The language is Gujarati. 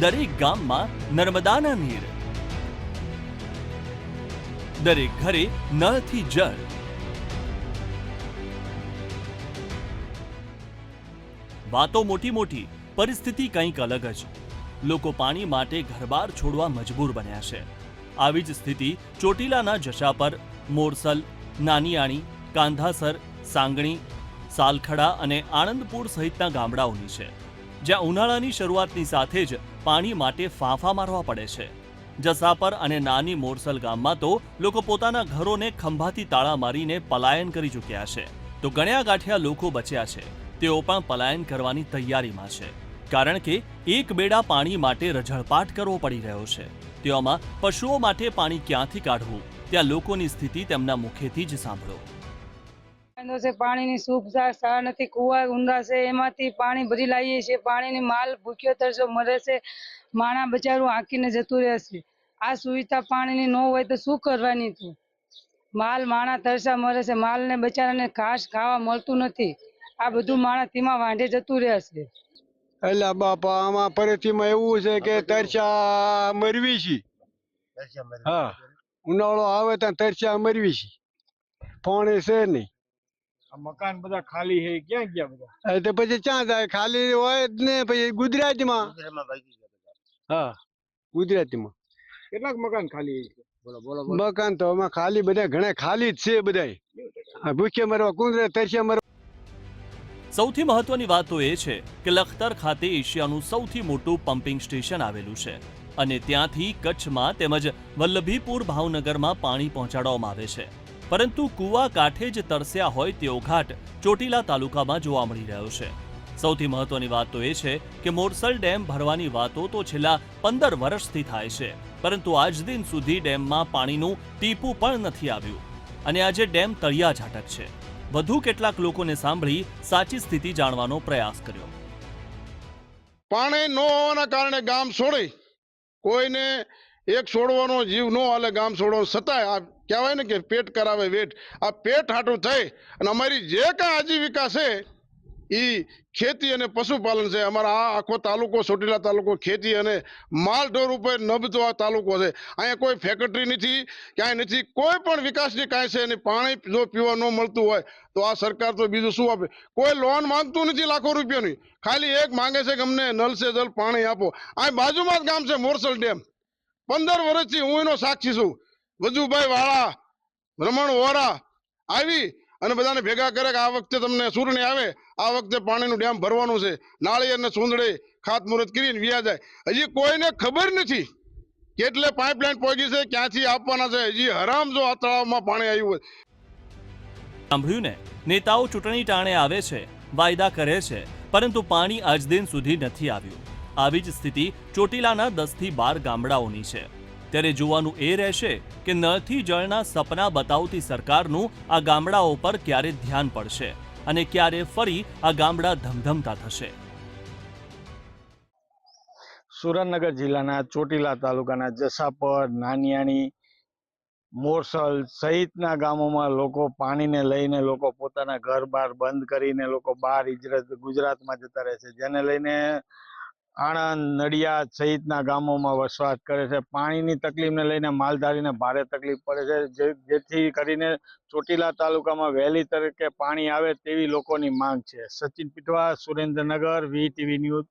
દરેક ગામમાં નર્મદાના નીર. દરેક ઘરે નળથી જળ. વાતો મોટી મોટી, પરિસ્થિતિ કંઈક અલગ જ. લોકો પાણી માટે ઘરબાર છોડવા મજબૂર બન્યા છે. આવી જ સ્થિતિ ચોટીલાના જશાપર મોરસલ, નાનીયાણી, કાંધાસર, સાંગણી, સાલખડા અને આણંદપુર સહિતના ગામડાઓની છે. જ્યાં ઉનાળાની શરૂઆતની સાથે જ પાણી માટે ફાંફા મારવા પડે છે. જસાપર અને નાની મોરસલ ગામમાં તો લોકો પોતાના ઘરોને ખંભાથી તાળા મારીને પલાયન કરી ચૂક્યા છે. તો ગણ્યા ગાંઠ્યા લોકો બચ્યા છે. તેઓ પણ પલાયન કરવાની તૈયારીમાં છે. કારણ કે એક બેડા પાણી માટે રઝળપાટ કરવો પડી રહ્યો છે. તેવામાં પશુઓ માટે પાણી ક્યાંથી કાઢવું? ત્યાં લોકોની સ્થિતિ તેમના મુખેથી જ સાંભળો. વાંધો છે પાણીની સુવિધા સારા નથી કુવા ઊંડા છે એમાંથી પાણી ભરી લાવીએ છીએ પાણીની માલ ભૂખ્યો તરસો મરે છે માણા બચારું હાંકીને જતું રહેશે આ સુવિધા પાણીની ન હોય તો શું કરવાની તું? માલ માણા તરસા મરે છે માલને બચારાને ઘાસ ખાવા મળતું નથી. આ બધું માણા ધીમા વાંઢે જતું રહેશે એટલે બાપા આમાં પરિસ્થિતિમાં એવું છે કે તરસા મરવી છે. હા. ઉનાળો આવે ત્યાં તરસા મરવી છે. પાણી છે નહીં. મકાન બધા ખાલી હે ક્યાં ગયા બધા? તો પછી ક્યાં જાય ખાલી હોય જ ને પછી ગુજરાતીમાં. હા ગુજરાતીમાં. કેટલાક મકાન ખાલી છે? બોલો બોલો બોલો. મકાન તો ખાલી બધા ઘણા ખાલી જ છે બધા ભૂખ્યા મરવા કુંદરે તરસ્યા મરવા. સૌથી મહત્વની વાત તો એ છે કે લખતર ખાતે એશિયાનું સૌથી મોટું પમ્પિંગ સ્ટેશન આવેલું છે અને ત્યાંથી કચ્છમાં તેમજ વલ્લભીપુર ભાવનગરમાં પાણી પહોંચાડવામાં આવે છે. પરંતુ કુવા કાંઠે જ તરસ્યા હોય તેવો ઘાટ ચોટીલા તાલુકામાં જોવા મળી રહ્યો છે. સૌથી મહત્વની વાત તો એ છે કે મોરસલ ડેમ ભરવાની વાતો તો છેલ્લા પંદર વર્ષથી થાય છે, પરંતુ આજ દિન સુધી ડેમમાં પાણીનું ટીપું પણ નથી આવ્યું. અને આજે ડેમ તળિયા ઝાટક છે. વધુ કેટલાક લોકોને સાંભળી સાચી સ્થિતિ જાણવાનો પ્રયાસ કર્યો. પાણી ન હોવાના કારણે ગામ છોડે કોઈને એક છોડવાનો જીવ ન હાલે, ગામ છોડવાનો છતાંય આ કહેવાય ને કે પેટ કરાવે વેટ આ પેટ હાટું થઈ અને અમારી જે કાંઈ આજીવિકા છે એ ખેતી અને પશુપાલન છે. અમારા આ આખો તાલુકો, ચોટીલા તાલુકો ખેતી અને માલઢોર ઉપર નભતો આ તાલુકો છે. અહીંયા કોઈ ફેક્ટરી નથી, ક્યાંય નથી, કોઈ પણ વિકાસની કાંઈ છે અને પાણી જો પીવા ન મળતું હોય તો આ સરકાર તો બીજું શું આપે? કોઈ લોન માંગતું નથી લાખો રૂપિયાની. ખાલી એક માંગે છે કે અમને નલ સે જલ પાણી આપો. આ બાજુમાં જ ગામ છે, મોરસલ ડેમ. પંદર વર્ષથી હું એનો સાક્ષી છું. વજુભાઈ વાળા, રમણ વોરા આવી અને બધાને ભેગા કરે કે આ વખતે તમને ચૂંટણી આવે, આ વખતે પાણીનું ડેમ ભરવાનું છે. નાળિયેર ને સુંદડે ખાતમુહૂર્ત કરીને વ્યા જાય. હજી કોઈને ખબર નથી કેટલે પાઇપલાઇન પહોંચી છે, ક્યાંથી આપવાના છે. હજી હરામ જો આ તળાવમાં પાણી આવ્યું હોય. સાંભળ્યું ને? નેતાઓ ચૂંટણી ટાણે આવે છે, વાયદા કરે છે, પરંતુ પાણી આજ દિન સુધી નથી આવ્યું. આવી જ સ્થિતિ ચોટીલાના દસથી બાર ગામડાઓની છે. ત્યારે જોવાનું એ રહેશે કે નળથી જળના સપના બતાવતી સરકારનું આ ગામડાઓ પર ક્યારે ધ્યાન પડશે અને ક્યારે ફરી આ ગામડા ધમધમતા થશે. સુરેન્દ્રનગર જિલ્લાના ચોટીલા તાલુકાના જસાપર, નાનિયાણી, મોરસલ સહિતના ગામોમાં લોકો પાણીને લઈને લોકો પોતાના ઘર બાર બંધ કરીને લોકો બહાર ઇજરત ગુજરાતમાં જતા રહે છે. જેને લઈને આણંદ, નડિયાદ સહિતના ગામોમાં વસવાટ કરે છે. પાણીની તકલીફને લઈને માલધારીને ભારે તકલીફ પડે છે. જેથી કરીને ચોટીલા તાલુકામાં વહેલી તરીકે પાણી આવે તેવી લોકોની માંગ છે. Sachin Pithva Surendranagar, V TV news.